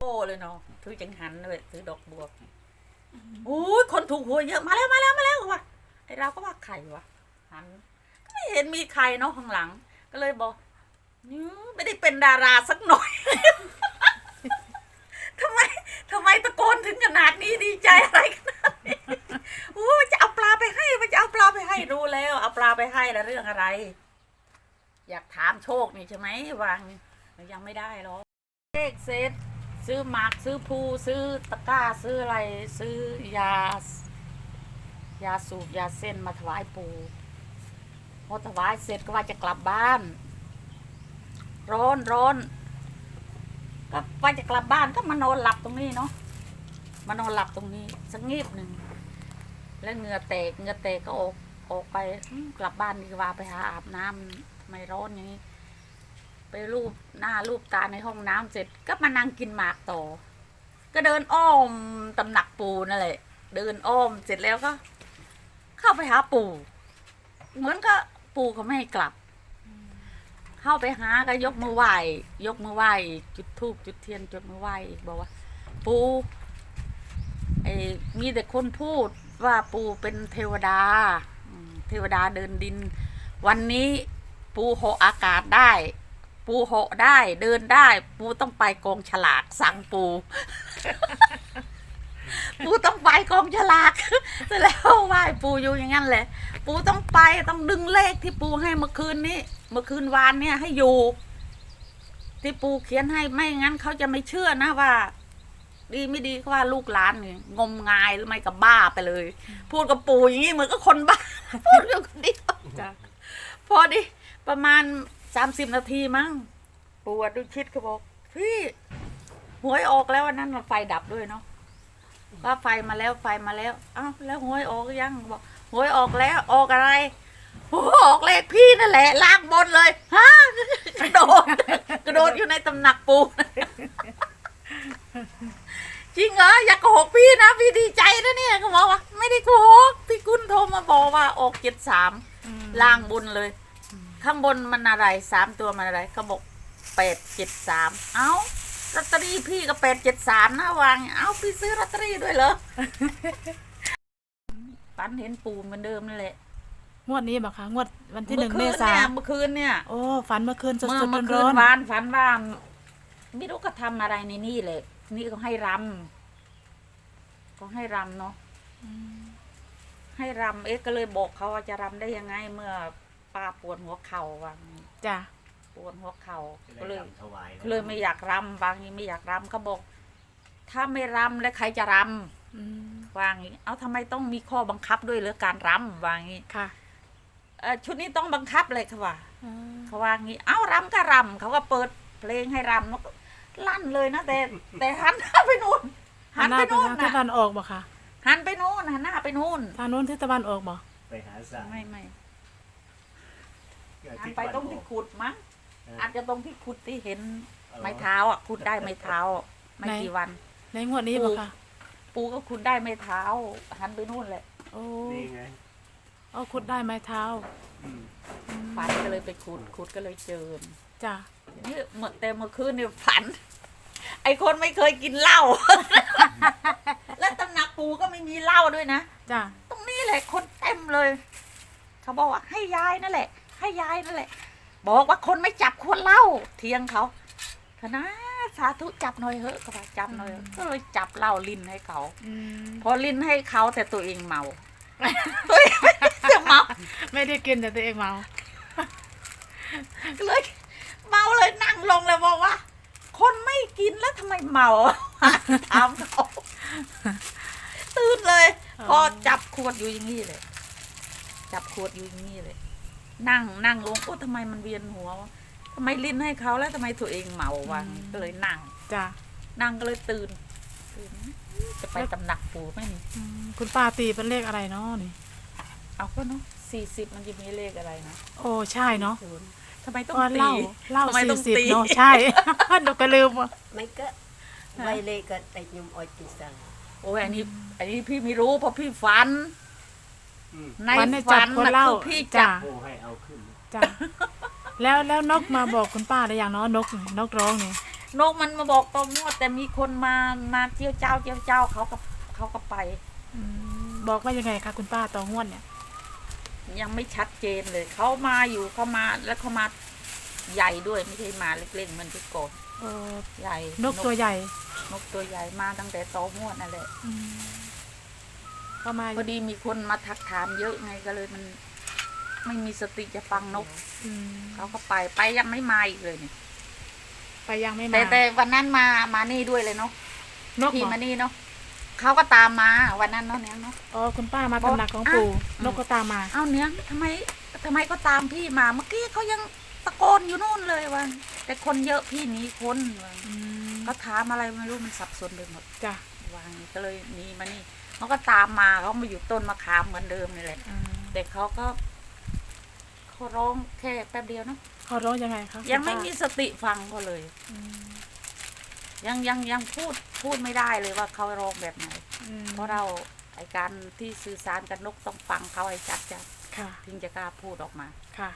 โอ้เลยเนาะถือจังหันเลยถือดอกบัวโอ้ยคนถูกหวยเยอะมาแล้วมาแล้วมาแล้วว่ะไอเราก็ว่าใครวะหันก็ไม่เห็นมีใครเนาะข้างหลัง ก็เลยบอกนี่ไม่ได้เป็นดาราสักหน่อยทำไมทำไมตะโกนถึงขนาดนี้ดีใจอะไรขนาดนี้โอ้จะเอาปลาไปให้มันจะเอาปลาไปให้รู้แล้ว เอาปลาไปให้แล้วเรื่องอะไร อยากถามโชคนี่ใช่ไหมวางยังไม่ได้หรอกเลขเซต ซื้อหมากซื้อภูซื้อตะกร้าซื้ออะไรซื้อยายาสูบยาเส้นมาถวายปู่พอถวายเสร็จก็ว่าจะกลับบ้าน ร้อนร้อนก็ว่าจะกลับบ้านก็มานอนหลับตรงนี้เนาะมานอนหลับตรงนี้สักงีบหนึ่งแล้วเหงื่อแตกเหงื่อแตกก็ออกออกไปกลับบ้านดีกว่าไปหาอาบน้ำทำไม่ร้อนอย่างนี้ ไปรูปหน้ารูปตาในห้องน้ำเสร็จก็มานั่งกินหมากต่อ ก็เดินอ้อมตำหนักปูนั่นแหละ เดินอ้อมเสร็จแล้วก็ เข้าไปหาปู่ เหมือนก็ปู่เขาไม่ให้กลับ เข้าไปหาก็ยกมือไหว้ยกมือไหว้จุดธูปจุดเทียนจุดมือไหว้อีกบอกว่า ปู่ไอ้มีแต่คนพูดว่าปู่เป็นเทวดาเทวดาเดินดิน วันนี้ปู่หาะอากาศได้ ปูเหาะได้เดินได้ ปูต้องไปกองฉลากสั่งปู ปูต้องไปกองฉลากเสร็จแล้วไหว้ปูอยู่อย่างนั้นแหละ ปูต้องไปต้องดึงเลขที่ปูให้เมื่อคืนนี้ เมื่อคืนวานเนี่ยให้อยู่ ที่ปูเขียนให้ไม่งั้นเขาจะไม่เชื่อนะว่า ดีไม่ดีก็ว่าลูกหลานเนี่ยงมงายหรือไม่กับบ้าไปเลย พูดกับปูอย่างนี้เหมือนกับคนบ้าพูดอยู่คนเดียวจ้ะพอดิประมาณ สามสิบนาทีมั้งปวดดูชิดก็บอก พี่หวยออกแล้ววันนั้นไฟดับด้วยเนาะว่าไฟมาแล้วไฟมาแล้วอ้าวแล้วหวยออกยังบอกหวยออกแล้วออกอะไรโอ้ออกเลขพี่นั่นแหละลากบนเลยฮะกระโดดกระโดดอยู่ในตำหนักปูจริงเหรออย่าโกหกพี่นะพี่ดีใจนะเนี่ยเขาบอกว่า ไม่ได้โกหกพี่กุณโทรมาบอกว่าออกเจ็ดสามอืมล่างบนเลย ข้างบนมันอะไรสามตัวมันอะไรเขาบอกแปดเจ็ดสามเอ้าลอตเตอรี่พี่ก็แปดเจ็ดสามนะวาง เอ้าพี่ซื้อลอตเตอรี่ด้วยเหรอปันเห็นปูเหมือนเดิมนั่นแหละงวดนี้บ่คะงวดวันที่หนึ่งเมคืษาเนี่ยเมื่อคืนเนี่ยโอ้ฝันเมื่อคืนสดเมื่อสดเมื่อคืร้อนนวานฝันว่าไม่รู้ก็ทำอะไรในนี่เลย นี่ก็ให้รำก็ให้รำเนาะๆอืมให้รำเอ๊ะก็เลยบอกเขาว่าจะรำได้ยังไงเมื่อ ป้าปวดหัวเข่าว่างี้จ้ะปวดหัวเข่าจะก็ได้เลยรำถวายนะเลยไม่อยากรำวางนี้ไม่อยากรำเขาบอก ถ้าไม่รำแล้วใครจะรอืมำวางนี้ เอาทำไมต้องมีข้อบังคับด้วยหรือการรำวางนี้ค่ะเอ่อชุดนี้ต้องบังคับเลยค่ะว่า อืมเขาวางนี้ เอ้ารำก็รำเขาก็เปิดเพลงให้รำแล้วก็ลั่นเลยนะแต่แต่หันหน้าไปนู่นหันหน้าไปไปนู่นทางตะนะวันออกบ่คะหันไปนู่นหันหน้าไปนู่นทางโน้นที่ตะวันออกบ่ไปหาสารไม่ไม่ เกิดหันที่ไปตรงวัที่นออกขุดมั้งเอออาจจะตรงที่ขุดที่เห็นอ๋อไม้เท้าอะขุดได้ไม้เท้า ไม่กี่วัน ในงวดนี้บ่คะปูก็ขุดได้ไม้เท้า หันไปนู่นแหละโอ้นี่ไงเอาขุดได้ไม้เท้าอืมอืมฝันก็เลยไปขุดขุดก็เลยเจอจ้ะนี่เมื่อแต่เมื่อคืนเนี่ยฝัน ไอคนไม่เคยกินเหล้าและตำหนักปูก็ไม่มีเหล้าด้วยนะจ้ะตรงนี้แหละคนเต็มเลย เขาบอกว่าให้ยายนั่นแหละ ให้ยายนั่นแหละ บอกว่าคนไม่จับควรเหล้าเทียงเขาคณะสาธุจับหน่อยเถอะก็ว่าจับหน่อยเถอะก็เลยจับเหล้าลิ้นให้เขาอืมพอลิ้นให้เขาแต่ตัวเองเมาตัวเองไม่ได้เมาไม่ได้กินแต่ตัวเองเมาก็เลยเมาเลยนั่งลงเลยบอกว่า คนไม่กินแล้วทำไมเมาถามเขาตื่นเลยอ๋อพอจับขวดอยู่อย่างนี้เลย จับขวดอยู่อย่างนี้เลย นั่งนั่งลงโอ้ทำไมมันเวียนหัววะทำไมลิ้นให้เขาแล้วทำไมตัวเองเมาวะก็เลยนั่ง จ้ะ นั่งก็เลยตื่นตื่นจะไปตำหนักปู่ไหมนี่ อืมคุณป้าตีเป็นเลขอะไรเนาะนี่ เอาก็เนาะสี่สิบมันจะมีเลขอะไรนะ โอ้ใช่เนาะ ศูนย์ทำไมต้อง ก็ ตี เล่าเล่า ทำไมต้ สี่ อง สิบ ตี เนาะใช่ หนูก็ลืมว่ะ មិនក៏វៃលេក៏តែខ្ញុំអុចពីសិន โอ้ยอันนี้ อันนี้พี่ไม่รู้เพราะพี่ฝัน อืม ในฝันเนี่ยจัฝับนคนนะเล่าคือพี่จ้ะจับ โอ้ให้เอาขึ้น จ้ะแล้วแล้วนกมาบอกคุณป้าได้ยังเนาะนกนกร้องเนี่ยนกมันมาบอกตรงวดแต่มีคนมามาเจียวเจ้าเจียวเจ้าเขาก็เขาก็ไป อืมบอกว่ายังไงคะคุณป้าต่องวดเนี่ย ยังไม่ชัดเจนเลย เขามาอยู่เขามาแล้วเขามาใหญ่ด้วยไม่ใช่มาเล็กๆเหมันที่ก่อนเออใหญ่นกตัวใหญ่นกตัวใหญ่มาตั้งแต่โตมวดนั่นแหละ อืม ก็มาพอดีมีคนมาทักถามเยอะไงก็เลยมัน ไม่มีสติจะฟังนกอืมเขาก็ไปไปยังไม่มาอีกเลยนี่ไปยังไม่มาแต่แต่วันนั้นมามานี่ด้วยเลยเนาะนกพี่เหรอมานี่เนาะเขาก็ตามมาวันนั้นเนาะเนี้ยเนาะ อ๋อคุณป้ามาบอกตำหนักของปู่อะ นกก็ตามมา เอาเนี้ยทำไมทำไมก็ตามพี่มาเมื่อกี้เขายังตะโกนอยู่นู่นเลยวันแต่คนเยอะพี่หนีคนว่า อืมเขาถามอะไรไม่รู้มันสับสนไปหมดจ้ะวางก็เลยหนีมานี่ เขาก็ตามมาเขามาอยู่ต้นมะขามเหมือนเดิมนี่แหละอืมแต่เขาก็เขาร้องแค่แป๊บเดียวเนาะเขาร้องยังไงคะยังไม่คุณมีป้าสติฟังเขาเลยอืมยังยังยังพูดพูดไม่ได้เลยว่าเขาร้องแบบไหนอืมเพราะเราไอการที่สื่อสารกับนกต้องฟังเขาให้ชัดจัดค่ะถึงจะกล้าพูดออกมาค่ะ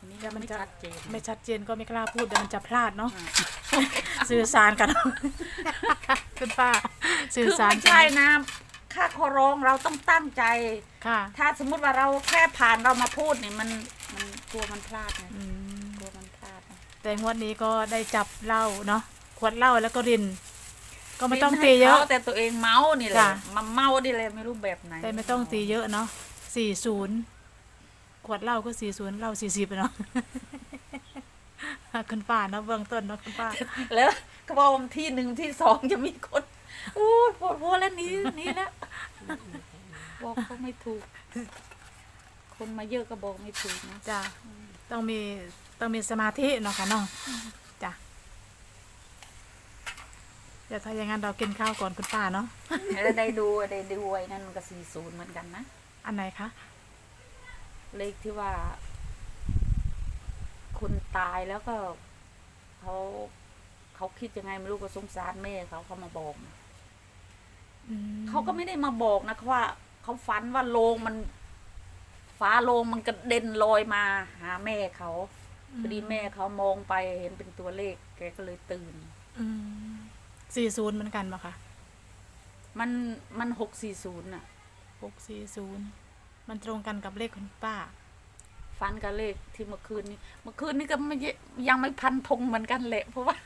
ทีนี้เดี๋ยวมันไม่จะชัดเจนไม่ชัดเจนก็ไม่กล้าพูดเดี๋ยวมันจะพลาดเนาะอ่าสื่อสารกัน คุณป้าสื่อคือสารไม่กัใช่นะค่าขอร้องเราต้องตั้งใจ ค่ะถ้าสมมุติว่าเราแค่ผ่านเรามาพูดเนี่ยมันมันกลัวมันพลาดไงอืมกลัวมันพลาดนะแต่งวดนี้ก็ได้จับเหล้าเนาะขวดเหล้าแล้วก็ริน ก็ไม่ต้องตีเยอะ ให้ขาแต่ตัวเองเมานี่แหละจ้ะมาเมานี่แหละไม่รู้แบบไหนแต่ไม่ต้องตีเยอะเนาะสี่ศูนย์ ขวดเหล้าก็สี่ศูนย์เหล้าสี่สิบเนาะคุณป้าเนาะเบื้องต้นเนาะคุณป้า แล้วก็บอกว่าที่หนึ่งที่สองจะมีคนโอ้ยปวดหัวแล้วหนี้นี้แล้วบอกก็ไม่ถูก คนมาเยอะก็บอกไม่ถูกนะจ้ะต้องมีต้องมีสมาธิเนาะค่ะเนาะจ้ะเดี๋ยวถ้าอย่างนั้นเรากินข้าวก่อนคุณป้าเนาะแล้วได้ดูได้ดูไอ้นั่นมันก็สี่ศูนย์เหมือนกันนะ อันไหนคะ เลขที่ว่า คนตายแล้วก็เขาเขาคิดยังไงไม่รู้ก็สงสารแม่เขาเขามาบอกนะอืมเขาก็ไม่ได้มาบอกนะว่าเขาฝันว่าโลงมันฟ้าโลงมันกระเด็นลอยมา หาแม่เขาพอดีแม่เขามองไปเห็นเป็นตัวเลข แกก็เลยตื่นสี่ศูนย์เหมือนกันปะคะ มันมันหกสี่ศูนย์น่ะหกสี่ศูนย์ มันตรงกันกับเลขคุณป้า ฟันกับเลขที่เมื่อคืนนี้เมื่อคืนนี้ก็ไม่ยังไม่พันธงเหมือนกันแหละเพราะว่า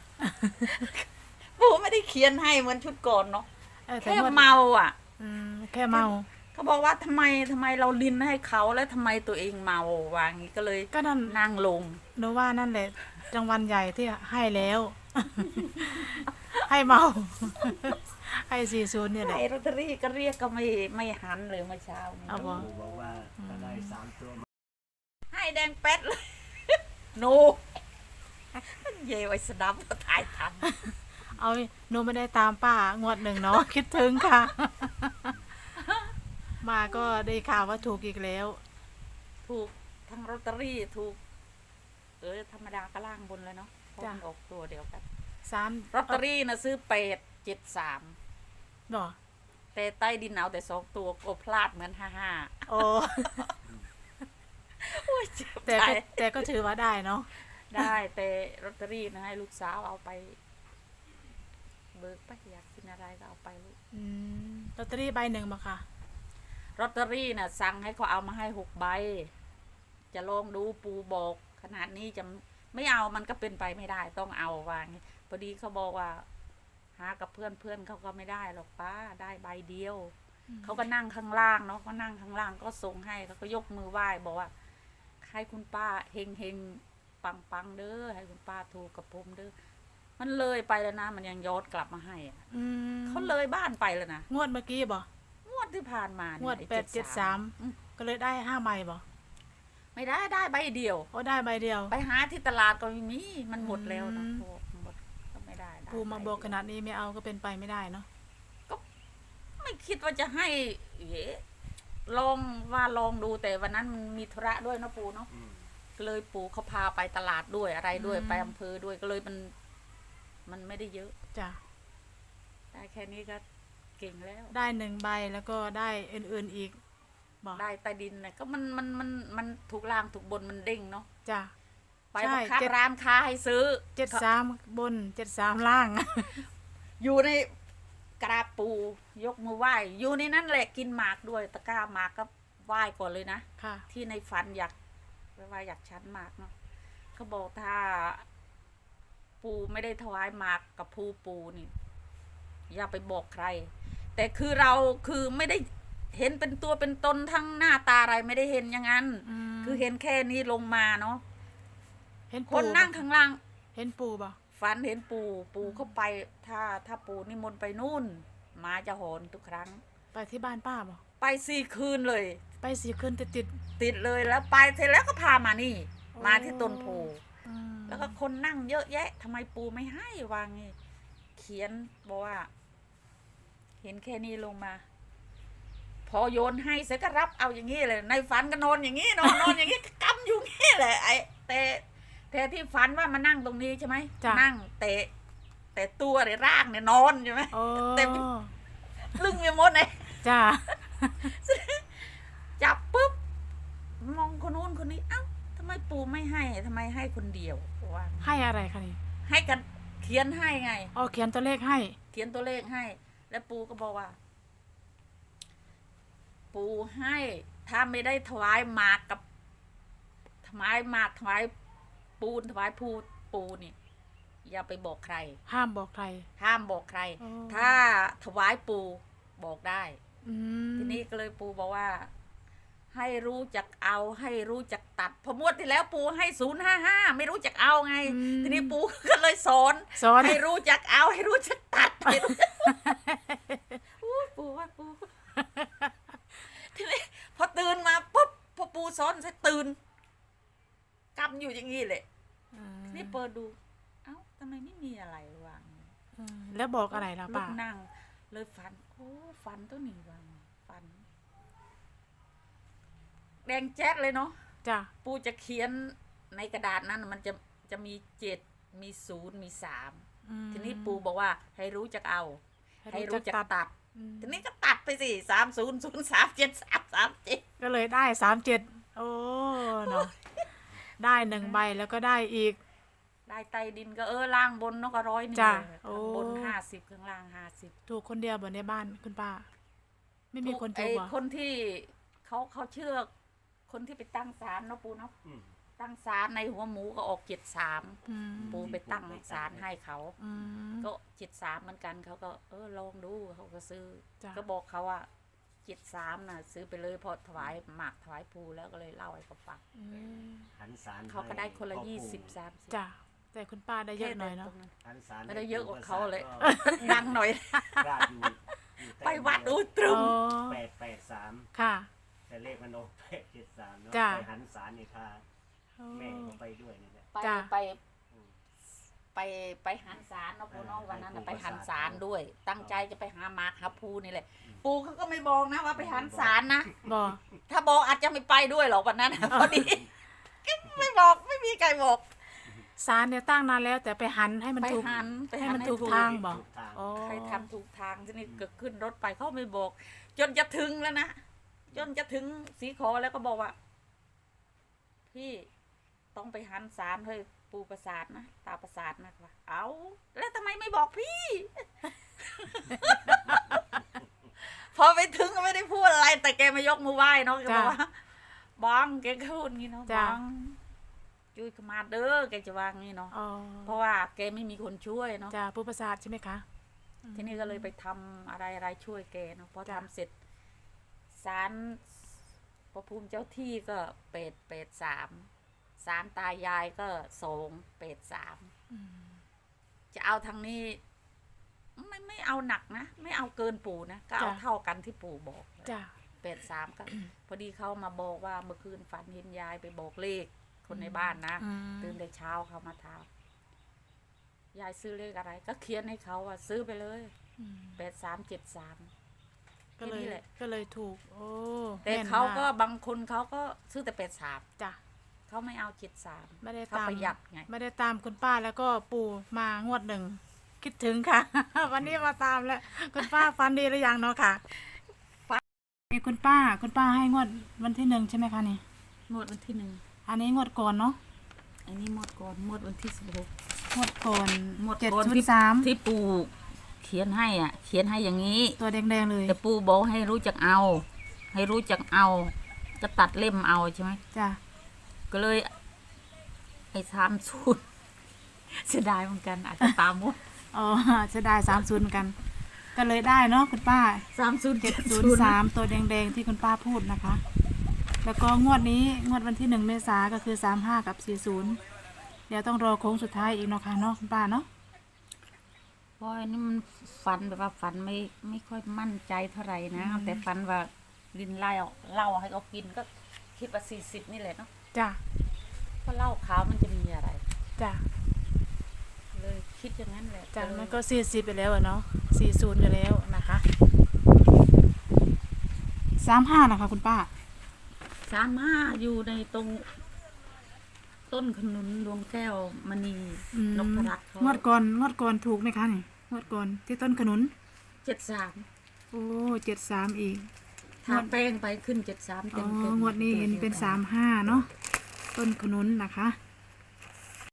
ปู่ไม่ได้เขียนให้เหมือนชุดก่อนเนาะเออแต่แค่งวดเมาอะอืมแค่เมาเขาบอกว่าทำไมทำไมเราลินให้เขาแล้วทำไมตัวเองเมาวางี้ก็เลยก็นั่นนั่งลงหนูว่านั่นแหละรางวัลใหญ่ที่ให้แล้ว ให้เมา ให้สี่ศูนย์เนี่ยแหละไอ้ลอตเตอรี่ก็เรียกก็ไม่ไม่หันเลยเมื่อเช้านี้เอาบ่ปู่บอกว่าถ้าได้สามตัวให้แดงเป็ดเลยหนูเย่ไว้สดับก็ถ่ายทันเอาหนูไม่ได้ตามป้างวดหนึ่งเนาะคิดถึงค่ะ มาก็ได้ข่าวว่าถูกอีกแล้ว ถูกทั้งลอตเตอรี่ถูก เออธรรมดาก็ล่างบนเลยเนาะเพราะจ้ะมันออกตัวเดียวกันสามลอตเตอรี่นะซื้อเป็ดเจ็ดสาม เนาะแต่ใต้ดินเอาแต่สองตัวโอพลาดเหมือนห้าห้าโอ้โอ้ยเจ็บแต่ใจก็แต่ก็ถือว่าได้เนาะได้แต่ลอตเตอรี่นะให้ลูกสาวเอาไป เบิกไปอยากกินอะไรก็เอาไปลูกอืมลอตเตอรี่ใบหนึ่งมาค่ะ ลอตเตอรี่น่ะ สั่งให้เขาเอามาให้หกใบ จะลองดูปูบอก ขนาดนี้จะไม่เอามันก็เป็นไปไม่ได้ต้องเอาวางี้พอดีเขาบอกว่า หากับเพื่อนเพื่อนเขาก็ไม่ได้หรอกป้าได้ใบเดียว เขาก็นั่งข้างล่างเนาะก็นั่งข้างล่างก็ส่งให้เขาก็ยกมือไหว้บอกว่าให้คุณป้าเฮงเฮงปังปังเด้อให้คุณป้าถูกกับผมเด้อมันเลยไปแล้วนะ มันยังย้อนกลับมาให้อะอืมเขาเลยบ้านไปแล้วนะงวดเมื่อกี้บ่งวดที่ผ่านมาเนี่ยงวดไอ้แปดเจ็ดสามอืมก็เลยได้ห้าใบบ่ไม่ได้ได้ใบเดียวโอ้ได้ใบเดียว ไปหาที่ตลาดก็ไม่มีมันหมดแล้วนะอืมพวกหมดก็ ไม่ได้ได้ปูมาบอกขใเดียวนาดนี้ไม่เอาก็เป็นไปไม่ได้เนาะไม่คิดว่าจะให้เอ๋ลองว่าลองดูแต่วันนั้นมันมีธุระด้วยเนาะปูเนาะอืมก็เลยปู่เขาพาไปตลาดด้วยอะไรด้วยไปอำเภอด้วยก็เลยมัน มันไม่ได้เยอะจ้ะได้แค่นี้ก็เก่งแล้ว ได้หนึ่งใบแล้วก็ได้อื่นๆอีกบ่ได้ใต้ดินเนี่ยก็มันมันมันมันถูกล่างถูกบนมันเด้งเนาะจ้ะ ไปใช่บังคับเจ็ด ร้านค้าให้ซื้อ เจ็ดสามบนเจ็ดสามล่าง อยู่ในกราบปูยกมือไหว้ อยู่ในนั้นแหละกินหมากด้วยตะกร้าหมากก็ไหว้ก่อนเลยนะ ค่ะ ที่ในฝันอยากไม่ว่าอยากชั้นหมากเนาะเขาบอกถ้า ปูไม่ได้ถวายหมากกับภูปูนี่ อย่าไปบอกใคร แต่คือเราคือไม่ได้เห็นเป็นตัวเป็นตนทั้งหน้าตาอะไรไม่ได้เห็นอย่างนั้นอืมคือเห็นแค่นี้ลงมาเนาะ เห็นคปูนนั่งข้างล่าง เห็นปูบ่ฝันเห็นปูปูเข้าไป ถ้าถ้าปูนิมนต์ไปนู่นหมาจะหอนทุกครั้ง ไปที่บ้านป้าบ่ไปสี่คืนเลย ไปสี่คืนติดติด ติดเลยแล้วไปเสร็จแล้วก็พามานี่ โอ้ มาที่ต้นโพๆอืมแล้วก็คนนั่งเยอะแยะทำไมปูไม่ให้วางงี้เขียนบอกว่า เห็นแค่นี้ลงมา พอโยนให้เสร็จก็รับเอาอย่างนี้เลย ในฝันก็นอนอย่างนี้นอนนอนอย่างนี้กำอยู่งี้แหละไอ้แต่ แต่ที่ฝันว่ามานั่งตรงนี้ใช่ไหมจ้ะ นั่งแต่แต่ตัวหรือร่างเนี่ยนอนใช่ไหม โอ้เต็ม ลึงไปหมดเลยจ้าจับปุ๊บ มองคนนู้นคนนี้ เอ้าทำไมปูไม่ให้ทำไมให้คนเดียวว่าให้อะไรคะนี่ให้กันเขียนให้ไง อ๋อเขียนตัวเลขให้ เขียนตัวเลขให้ แล้วปูก็บอกว่า ปูให้ ถ้าไม่ได้ถวายหมากกับถวายหมากถวาย ปูนถวายพูปูนี่อย่าไปบอกใคร ห้ามบอกใคร ห้ามบอกใคร อ๋อ ถ้าถวายปูบอกได้ อืมทีนี้ก็เลยปูบอกว่า ให้รู้จักเอาให้รู้จักตัดพอมวดที่แล้วปูให้ศูนย์ห้าห้าไม่รู้จักเอาไง ทีนี้ปูก็เลยสอน สอน ให้รู้จักเอาให้รู้จักตัดให้รู้อู้ปูว่าปูทีนี้พอตื่นมาปุ๊บพอปูสอนเสร็จตื่น กำอยู่อย่างนี้เลยอืมทีนี่เปิดดู เอ้าทำไมไม่มีอะไรวางอืมแล้วบอกอะไรล่ะลูป้ากนั่ง เลยฝันโอ้ฝันตัวนี้วางฝัน แดงแจ๊ดเลยเนาะจ้าปูจะเขียนในกระดาษนั้นมันจะจะมีเจ็ดมีศูนย์มีสามอืมทีนี้ปูบอกว่า ให้รู้จักเอา ให้รู้จักตัดตัดอืมทีนี้ก็ตัดไปสิสามศูนย์ศูนย์สามเจ็ดสามสามเจ็ดก็เลยได้สามเจ็ดโอ้เนาะ ได้หนึ่งใบแล้วก็ได้อีก ได้ใต้ดินก็เออล่างบนเนกก็ร้อยนี่จ้ะเลยโอ้ ข้างบนห้าสิบข้างล่างห้าสิบถูกคนเดียวบนในบ้านคุณป้า ไม่มีคนถูไอ้กเหรอคนที่เขาเขาเชื่อคนที่ไปตั้งศาลเนาะปูเนาะอืม ตั้งศาลในหัวหมูก็ออกเจ็ดสามอืมปูไปตั้งศาลให้เขา อืม ก็เจ็ดสามเหมือนกันเขาก็เออลองดูเขาก็ซื้อ จ้ะ ก็บอกเขาว่า เจ็ดสามน่ะซื้อไปเลยเพอถวายหมากถวายภูแล้วก็เลยเล่าให้เขาฟังอืมหันสารเขาก็ได้คนละให้ยี่พ่อสิบปู่สามสิบจ้ะแต่คุณป้าได้เยอะหน่อยเนาะแค่ตรงหันสารไม่ได้เยอะกว่าเขาเลยก็ดังหน่อยราดอยู่อยู่ใต้ไปวัดอูตรุอ๋ม อ แปดแปดสามค่ะ แต่เลขมันออกแปดเจ็ดสามเนาะจ้ะ ไปหันสารนี่พาโอ้ แม่ก็ไปด้วยนี่แหละไปจ้ะ ไปอืม ไปไปหันศาลเนาะปูเนาะเออวันนั้นน่ะไปไปปูหันประสาทศาลด้วย ตั้งใจจะไปหาหมากหาภูนี่แหละอืมปูเขาก็ไม่บอกนะว่าไปหันศาลนะบอกถ้าบอกอาจจะไม่ไปด้วยหรอกวันนั้นน่ะพอดีก็ไม่บอกไม่มีใครบอกสารเนี่ยตั้งนานแล้วแต่ไปหันให้มันไปถูก หันไปให้หันมันให้ถูกถูกทางบอกถูกทาง อ๋อใครทำถูกทางทีนี้ก็ขึ้นรถไปเขาไม่บอก จนจะถึงแล้วนะจนจะถึงสีขอแล้วก็บอกว่า พี่ต้องไปหันศาลเฮ้ย ปูประสาทนะตาประสาทนะครับเอาแล้วทำไมไม่บอกพี่ พอไปถึงก็ไม่ได้พูดอะไร แต่แกมายกมือไหว้เนาะแกบอกว่าบังแกก็พูดงี้เนาะจ้ะบังจุยขมาเด้อแกจะวางงี้เนาะอ๋อเพราะว่าแกไม่มีคนช่วยเนาะจ้ะผู้ประสาทใช่ไหมคะทีนี้ก็เลยไปทำอะไรอะไรช่วยแกเนาะพอจ้ะทำเสร็จศาลพระภูมิเจ้าที่ก็เป็ดเป็ดสาม ศาลตายายก็สองเป็ดสามอืมจะเอาทางนี้ ไม่ไม่เอาหนักนะ ไม่เอาเกินปู่นะ ก็เอาจ้ะเท่ากันที่ปู่บอกจ้ะเป็ดสามก็ พอดีเขามาบอกว่าเมื่อคืนฝันเห็นยายไปบอกเลข คนในบ้านนะอืมตื่นแต่เช้าเขามาถามยายซื้อเลขอะไร ก็เขียนให้เขาว่าซื้อไปเลยอืมแปดสามเจ็ดสามก็เลยแค่นี้แหละก็เลยถูก โอ้แต่ม่นเขาก็มบางคนเขาก็ซื้อแต่แปดสามจ้ะ เขาไม่เอาเจ็ดสามไม่ได้เขาตามประหยัดไง ไม่ได้ตามคุณป้าแล้วก็ปู่มางวดหนึ่ง คิดถึงค่ะ วันนี้มาตามแล้ว คุณป้าฟันดีหรือยังเนาะค่ะนี่คุณป้าคุณป้าให้งวดวันที่หนึ่งใช่ไหมคะนี่งวดวันที่หนึ่งอันนี้งวดก่อนเนาะอันนี้หมดก่อนหมดวันที่สิบหกงวดก่อนหมดเจ็ดก่อนชุดที่สามที่ปู่เขียนให้อะ เขียนให้อย่างนี้ ตัวแดงๆเลยแต่ปู่บอกให้รู้จักเอา ให้รู้จักเอา จะตัดเล่มเอาใช่ไหมจ้ะ ก็เลย ไอ้สามสูตรเสียดายเหมือนกันอาจจะตามหมดอ๋อจะได้สามศูนย์เหมือนกัน ก็เลยได้เนาะคุณป้าสามสูตรเจ็ดศูนย์สามตัวแดงๆที่คุณป้าพูดนะคะ แล้วก็งวดนี้งวดวันที่หนึ่งเมษาก็คือสามห้ากับสี่ศูนย์เดี๋ยวต้องรอโค้งสุดท้ายอีกเนาะค่ะเนาะคุณป้าเนาะเพราะอันนี้มันฟันแบบว่าฟันไม่ไม่ค่อยมั่นใจเท่าไหร่นะ แต่ฟันว่าลินไล่เอาเหล้าให้เขากินก็คิดว่าสี่สิบนี่แหละเนาะ จ้ะเพราะเหล้าขาวมันจะมีอะไร จ้ะเลยคิดอย่างนั้นแหละจ้ะเลยมันก็สี่สิบไปแล้วอะเนาะสี่ศูนย์อยู่แล้วนะคะสามห้านะคะคุณป้าสามห้าอยู่ในตรงต้นขนุนดวงแก้วมณีอืมนพรัตน์เขางวดก่อนงวดก่อนถูกไหมคะนี่งวดก่อนที่ต้นขนุน เจ็ดสามโอ้เจ็ดสามอีก ทาแป้งไปขึ้นเจ็ดสามอ๋เต็อมเต็มงวดนี้เห็นเป็นสามห้าเนาะต้นขนุนนะคะ